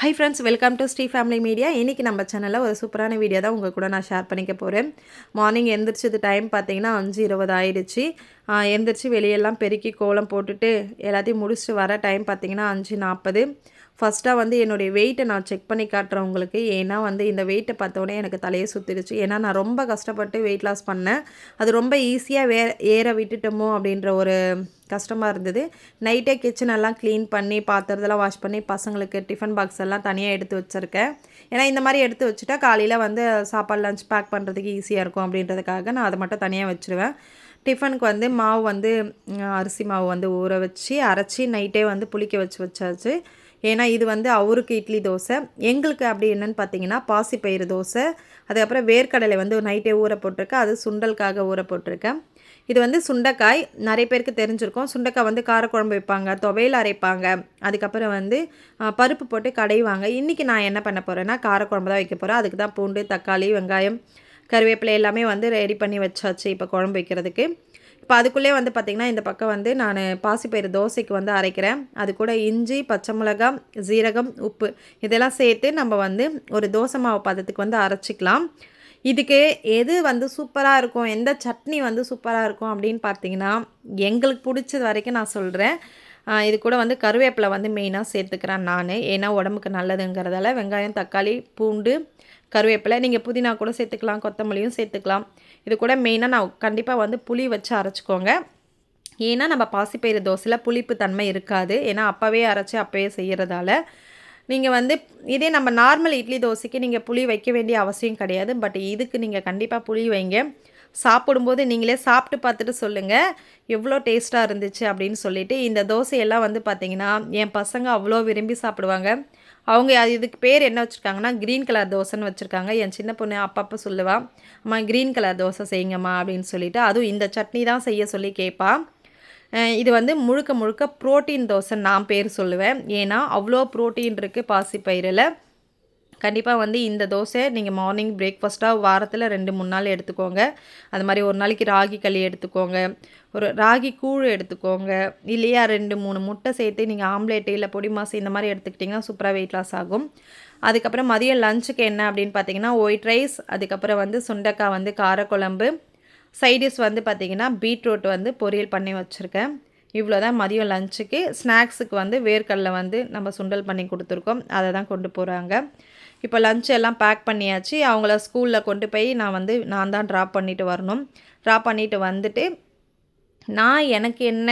Hi friends welcome to Sri family media இன்றைக்கி நம்ம சேனலில் ஒரு சூப்பரான வீடியோ தான் உங்கள் கூட நான் ஷேர் பண்ணிக்க போகிறேன் மார்னிங் எந்திரிச்சது டைம் பார்த்தீங்கன்னா அஞ்சு இருபது ஆயிடுச்சு. எந்திரிச்சு வெளியெல்லாம் பெருக்கி கோலம் போட்டுட்டு எல்லாத்தையும் முடிச்சுட்டு வர டைம் பார்த்தீங்கன்னா அஞ்சு நாற்பது. ஃபஸ்ட்டாக வந்து என்னுடைய வெயிட்டை நான் செக் பண்ணி காட்டுறேன் உங்களுக்கு. ஏன்னா வந்து இந்த வெயிட்டை பார்த்தோன்னே எனக்கு தலையை சுற்றிடுச்சு ஏன்னா நான் ரொம்ப கஷ்டப்பட்டு வெயிட் லாஸ் பண்ணேன். அது ரொம்ப ஈஸியாக வே ஏற விட்டுட்டோமோ அப்படின்ற ஒரு கஷ்டமாக இருந்தது. நைட்டே கிச்சன் எல்லாம் க்ளீன் பண்ணி பாத்திரத்தெல்லாம் வாஷ் பண்ணி பசங்களுக்கு டிஃபன் பாக்ஸ் எல்லாம் தனியாக எடுத்து வச்சுருக்கேன். ஏன்னா இந்த மாதிரி எடுத்து வச்சுட்டா காலையில் வந்து சாப்பாடு லஞ்ச் பேக் பண்ணுறதுக்கு ஈஸியாக இருக்கும் அப்படின்றதுக்காக நான் அதை மட்டும் தனியாக வச்சுருவேன். டிஃபனுக்கு வந்து மாவு வந்து அரிசி மாவு வந்து ஊற வச்சு அரைச்சி நைட்டே வந்து புளிக்க வச்சு வச்சாச்சு. ஏன்னா இது வந்து அவருக்கு இட்லி தோசை. எங்களுக்கு அப்படி என்னென்னு பார்த்தீங்கன்னா பாசிப்பயிறு தோசை அதுக்கப்புறம் வேர்க்கடலை வந்து நைட்டே ஊற போட்டிருக்கேன். அது சுண்டலுக்காக ஊற போட்டிருக்கேன். இது வந்து சுண்டைக்காய். நிறைய பேருக்கு தெரிஞ்சிருக்கும். சுண்டைக்காய் வந்து காரக்குழம்பு வைப்பாங்க துவையல் அரைப்பாங்க. அதுக்கப்புறம் வந்து பருப்பு போட்டு கடைவாங்க. இன்றைக்கி நான் என்ன பண்ண போகிறேன்னா காரக்குழம்பு தான் வைக்க போகிறேன் அதுக்கு தான் பூண்டு தக்காளி வெங்காயம் கருவேப்பிலை எல்லாமே வந்து ரெடி பண்ணி வச்சாச்சு இப்போ குழம்பு வைக்கிறதுக்கு. இப்போ அதுக்குள்ளே வந்து பார்த்திங்கன்னா இந்த பக்கம் வந்து நான் பாசிப்பயிறு தோசைக்கு வந்து அரைக்கிறேன். அது கூட இஞ்சி பச்சை மிளகாய் ஜீரகம் உப்பு இதெல்லாம் சேர்த்து நம்ம வந்து ஒரு தோசை மாவு பதத்துக்கு வந்து அரைச்சிக்கலாம். இதுக்கு எது வந்து சூப்பராக இருக்கும் எந்த சட்னி வந்து சூப்பராக இருக்கும் அப்படின்னு பார்த்தீங்கன்னா எங்களுக்கு பிடிச்சது வரைக்கும் நான் சொல்கிறேன் இது கூட வந்து கருவேப்பிலை வந்து மெயினாக சேர்த்துக்கிறேன் நான். ஏன்னா உடம்புக்கு நல்லதுங்கிறதால வெங்காயம் தக்காளி பூண்டு கருவேப்பிலை. நீங்கள் புதினா கூட சேர்த்துக்கலாம் கொத்தமல்லியும் சேர்த்துக்கலாம். இது கூட மெயினாக நான் கண்டிப்பாக வந்து புளி வச்சு அரைச்சிக்கோங்க. ஏன்னா நம்ம பாசிப்பயிறு தோசையில் புளிப்பு தன்மை இருக்காது. ஏன்னா அப்போவே அரைச்சி அப்போவே செய்கிறதால நீங்கள் வந்து இதே நம்ம நார்மல் இட்லி தோசைக்கு நீங்கள் புளி வைக்க வேண்டிய அவசியம் கிடையாது. பட் இதுக்கு நீங்கள் கண்டிப்பாக புளி வைங்க. சாப்பிடும்போது நீங்களே சாப்பிட்டு பார்த்துட்டு சொல்லுங்கள் எவ்வளோ டேஸ்ட்டாக இருந்துச்சு அப்படின்னு சொல்லிவிட்டு இந்த தோசையெல்லாம் வந்து பார்த்தீங்கன்னா என் பசங்க அவ்வளோ விரும்பி சாப்பிடுவாங்க. அவங்க அது இதுக்கு பேர் என்ன வச்சுருக்காங்கன்னா க்ரீன் கலர் தோசைன்னு வச்சுருக்காங்க. என் சின்ன பொண்ணு அப்பப்போ சொல்லுவா அம்மா க்ரீன் கலர் தோசை செய்யுங்கம்மா அப்படின்னு சொல்லிட்டு. அதுவும் இந்த சட்னி தான் செய்ய சொல்லி கேட்பா இது வந்து முழுக்க முழுக்க புரோட்டீன் தோசை நான் பேர் சொல்லுவேன். ஏன்னா அவ்வளோ ப்ரோட்டீன் இருக்குது பாசிப்பயிரில் கண்டிப்பாக வந்து இந்த தோசை நீங்கள் மார்னிங் பிரேக்ஃபாஸ்ட்டாக வாரத்தில் ரெண்டு மூணு நாள் எடுத்துக்கோங்க. அது மாதிரி ஒரு நாளைக்கு ராகி களி எடுத்துக்கோங்க. ஒரு ராகி கூழ் எடுத்துக்கோங்க. இல்லையா ரெண்டு மூணு முட்டை சேர்த்து நீங்கள் ஆம்லேட்டு இல்லை பொடி மாசு இந்த மாதிரி எடுத்துக்கிட்டிங்கன்னா சூப்பராக வெயிட் லாஸ் ஆகும். அதுக்கப்புறம் மதியம் லஞ்சுக்கு என்ன அப்படின்னு பார்த்தீங்கன்னா ஒயிட் ரைஸ் அதுக்கப்புறம் வந்து சுண்டக்காய் வந்து காரக்குழம்பு. சைடிஷ் வந்து பார்த்திங்கன்னா பீட்ரூட் வந்து பொரியல் பண்ணி வச்சுருக்கேன். இவ்வளோ தான் மதியம் லஞ்சுக்கு ஸ்நாக்ஸுக்கு வந்து வேர்க்கடலை வந்து நம்ம சுண்டல் பண்ணி கொடுத்துருக்கோம். அதை தான் கொண்டு போகிறாங்க இப்போ லஞ்ச் எல்லாம் பேக் பண்ணியாச்சு. அவங்கள ஸ்கூலில் கொண்டு போய் நான் வந்து நான் தான் ட்ராப் பண்ணிவிட்டு வரணும். ட்ராப் பண்ணிவிட்டு வந்துட்டு நான் எனக்கு என்ன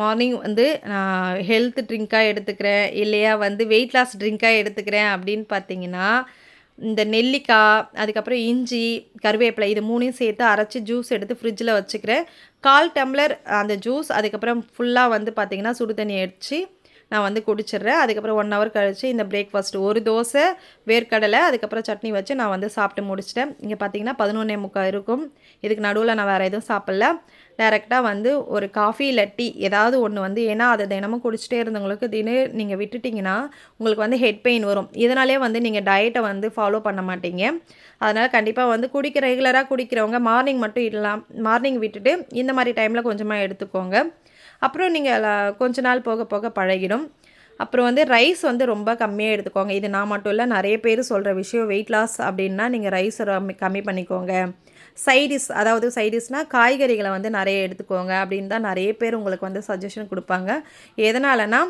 மார்னிங் வந்து நான் ஹெல்த் ட்ரிங்க்காக எடுத்துக்கிறேன் இல்லையா வந்து வெயிட் லாஸ் ட்ரிங்காக எடுத்துக்கிறேன் அப்படின்னு பார்த்தீங்கன்னா இந்த நெல்லிக்காய் அதுக்கப்புறம் இஞ்சி கருவேப்பிலை இது மூணையும் சேர்த்து அரைச்சி ஜூஸ் எடுத்து ஃப்ரிட்ஜில் வச்சுக்கிறேன். கால் டம்ளர் அந்த ஜூஸ் அதுக்கப்புறம் ஃபுல்லாக வந்து பார்த்திங்கன்னா சுடு தண்ணி அடித்து நான் வந்து குடிச்சிடுறேன். அதுக்கப்புறம் ஒன் ஹவர் கழித்து இந்த பிரேக்ஃபாஸ்ட் ஒரு தோசை வேர்க்கடலை அதுக்கப்புறம் சட்னி வச்சு நான் வந்து சாப்பிட்டு முடிச்சிட்டேன். இங்கே பார்த்தீங்கன்னா பதினொன்னே முக்கால் இருக்கும். இதுக்கு நடுவில் நான் வேறு எதுவும் சாப்பிடல. டேரெக்டாக வந்து ஒரு காஃபி இல்லை டீ ஏதாவது ஒன்று வந்து ஏன்னா அதை தினமும் குடிச்சிட்டே இருந்தவங்களுக்கு தினம் நீங்கள் விட்டுட்டிங்கன்னா உங்களுக்கு வந்து ஹெட் பெயின் வரும். இதனாலே வந்து நீங்கள் டயட்டை வந்து ஃபாலோ பண்ண மாட்டீங்க. அதனால் கண்டிப்பாக வந்து குடிக்க ரெகுலராக குடிக்கிறவங்க மார்னிங் மட்டும் இல்லாம் மார்னிங் விட்டுட்டு இந்த மாதிரி டைமில் கொஞ்சமாக எடுத்துக்கோங்க. அப்புறம் நீங்கள் கொஞ்ச நாள் போக போக பழகிடும். அப்புறம் வந்து ரைஸ் வந்து ரொம்ப கம்மியாக எடுத்துக்கோங்க. இது நான் மட்டும் இல்லை நிறைய பேர் சொல்கிற விஷயம் வெயிட் லாஸ் அப்படின்னா நீங்கள் ரைஸ் கம்மி பண்ணிக்கோங்க. சைடிஸ் அதாவது சைடிஸ்னால் காய்கறிகளை வந்து நிறைய எடுத்துக்கோங்க அப்படின்னு தான் நிறைய பேர் உங்களுக்கு வந்து சஜஷன் கொடுப்பாங்க. எதனாலனா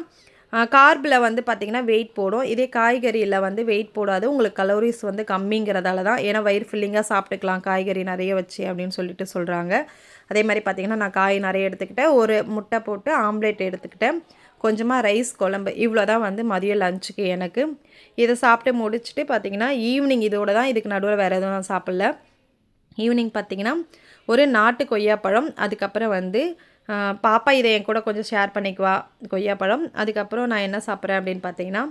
கார்பில் வந்து பார்த்திங்கன்னா வெயிட் போடும். இதே காய்கறியில் வந்து வெயிட் போடாது. உங்களுக்கு கலோரிஸ் வந்து கம்மிங்கிறதால தான். ஏன்னா வயிறு ஃபில்லிங்காக சாப்பிட்டுக்கலாம். காய்கறி நிறைய வச்சு அப்படின்னு சொல்லிட்டு சொல்கிறாங்க அதே மாதிரி பார்த்திங்கன்னா நான் காய் நிறைய எடுத்துக்கிட்டேன். ஒரு முட்டை போட்டு ஆம்லேட் எடுத்துக்கிட்டேன். கொஞ்சமாக ரைஸ் குழம்பு இவ்வளோ தான் வந்து மதியம் லஞ்சுக்கு எனக்கு. இதை சாப்பிட்டு முடிச்சுட்டு பார்த்திங்கன்னா ஈவினிங் இதோட தான் இதுக்கு நடுவில் வேறு எதுவும் நான் சாப்பிடல. ஈவினிங் பார்த்தீங்கன்னா ஒரு நாட்டு கொய்யாப்பழம் அதுக்கப்புறம் வந்து பாப்பா இதை என் கூட கொஞ்சம் ஷேர் பண்ணிக்குவா கொய்யாப்பழம். அதுக்கப்புறம் நான் என்ன சாப்பிட்றேன் அப்படின்னு பார்த்தீங்கன்னா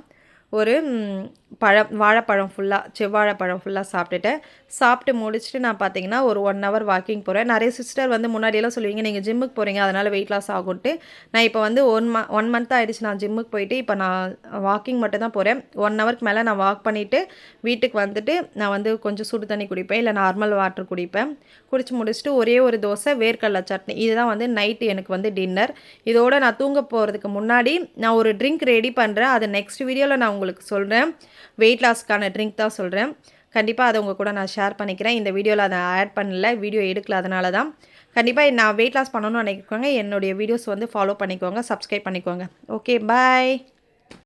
ஒரு பழம் வாழைப்பழம் ஃபுல்லாக செவ்வாழைப்பழம் ஃபுல்லாக சாப்பிட்டுட்டேன் சாப்பிட்டு முடிச்சுட்டு நான் பார்த்தீங்கன்னா ஒரு ஒன் ஹவர் வாக்கிங் போகிறேன் நிறைய சிஸ்டர் வந்து முன்னாடியெல்லாம் சொல்லுவீங்க நீங்கள் ஜிம்முக்கு போகிறீங்க அதனால் வெயிட் லாஸ் ஆகும்ட்டு. நான் இப்போ வந்து ஒன் ம ஒன் மந்த் ஆகிடுச்சு நான் ஜிம்முக்கு போயிட்டு இப்போ நான் வாக்கிங் மட்டும் தான் போகிறேன் ஒன் ஹவருக்கு மேலே நான் வாக் பண்ணிவிட்டு வீட்டுக்கு வந்துட்டு நான் வந்து கொஞ்சம் சுடு தண்ணி குடிப்பேன் இல்லை நார்மல் வாட்டர் குடிப்பேன். குடிச்சு முடிச்சுட்டு ஒரே ஒரு தோசை வேர்க்கடலை சட்னி இதுதான் வந்து நைட்டு எனக்கு வந்து டின்னர் இதோடு நான் தூங்க போகிறதுக்கு முன்னாடி நான் ஒரு ட்ரிங்க் ரெடி பண்ணுறேன் அது நெக்ஸ்ட் வீடியோவில் நான் உங்களுக்கு சொல்கிறேன் வெயிட் லாஸ்க்கான ட்ரிங்க் தான் சொல்கிறேன் கண்டிப்பாக அதை உங்கள் கூட நான் ஷேர் பண்ணிக்கிறேன். இந்த வீடியோவில் அதை ஆட் பண்ணல. வீடியோ எடுக்கல அதனால தான் கண்டிப்பாக நான் வெயிட் லாஸ் பண்ணணும்னு நினைக்கிறவங்க என்னுடைய வீடியோஸ் வந்து ஃபாலோ பண்ணிக்கோங்க. சப்ஸ்கிரைப் பண்ணிக்கோங்க. Okay bye